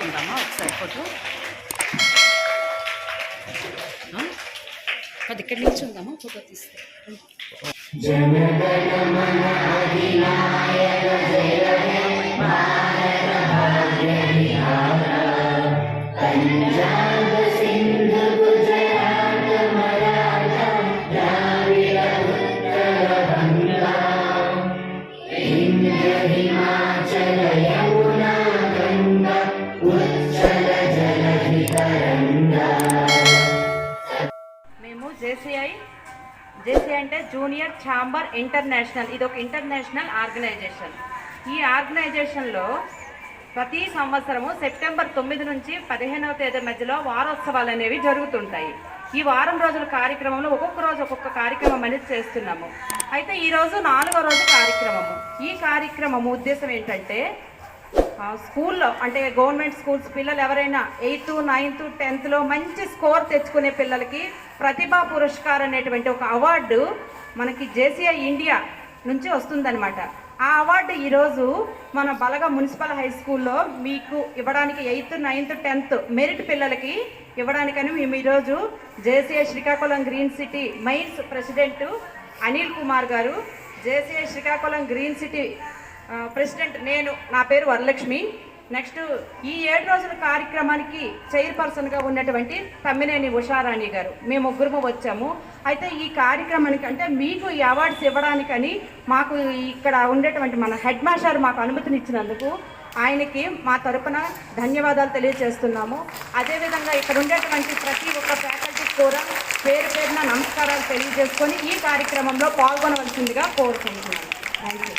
చేసుకుందామా ఒకసారి ఫోటో అది ఇక్కడ నుంచి ఉందామా ఫోటో తీస్తే हिमाचलया జేసీఐ జేసీఐ అంటే జూనియర్ ఛాంబర్ ఇంటర్నేషనల్. ఇది ఒక ఇంటర్నేషనల్ ఆర్గనైజేషన్. ఈ ఆర్గనైజేషన్లో ప్రతి సంవత్సరము సెప్టెంబర్ తొమ్మిది నుంచి పదిహేనవ తేదీ మధ్యలో వారోత్సవాలు అనేవి జరుగుతుంటాయి. ఈ వారం రోజుల కార్యక్రమంలో ఒక్కొక్క రోజు ఒక్కొక్క కార్యక్రమం అనేది చేస్తున్నాము. అయితే ఈరోజు నాలుగో రోజు కార్యక్రమము. ఈ కార్యక్రమము ఉద్దేశం ఏంటంటే స్కూల్లో అంటే గవర్నమెంట్ స్కూల్స్ పిల్లలు ఎవరైనా ఎయిత్ నైన్త్ టెన్త్లో మంచి స్కోర్ తెచ్చుకునే పిల్లలకి ప్రతిభా పురస్కార్ అనేటువంటి ఒక అవార్డు మనకి జేసీఐ ఇండియా నుంచి వస్తుందన్నమాట. ఆ అవార్డు ఈరోజు మన బలగ మున్సిపల్ హై స్కూల్లో మీకు ఇవ్వడానికి ఎయిత్ నైన్త్ టెన్త్ మెరిట్ పిల్లలకి ఇవ్వడానికని మేము ఈరోజు JCI Srikakulam green city mines president Anil Kumar garu JCI Srikakulam green city president నేను నా పేరు వరలక్ష్మి. నెక్స్ట్ ఈ ఏడు రోజుల కార్యక్రమానికి చైర్పర్సన్గా ఉన్నటువంటి తమ్మినేని ఉషారాణి గారు. మేము ముగ్గురు వచ్చాము. అయితే ఈ కార్యక్రమానికి అంటే మీకు ఈ అవార్డ్స్ ఇవ్వడానికని మాకు ఇక్కడ ఉండేటువంటి మన హెడ్ మాస్టర్ మాకు అనుమతినిచ్చినందుకు ఆయనకి మా తరపున ధన్యవాదాలు తెలియజేస్తున్నాము. అదేవిధంగా ఇక్కడ ఉండేటువంటి ప్రతి ఒక్క ఫ్యాకల్టీ కూడా పేరు పేరున నమస్కారాలు తెలియజేసుకొని ఈ కార్యక్రమంలో పాల్గొనవలసిందిగా కోరుకుంటున్నాను. Thank you.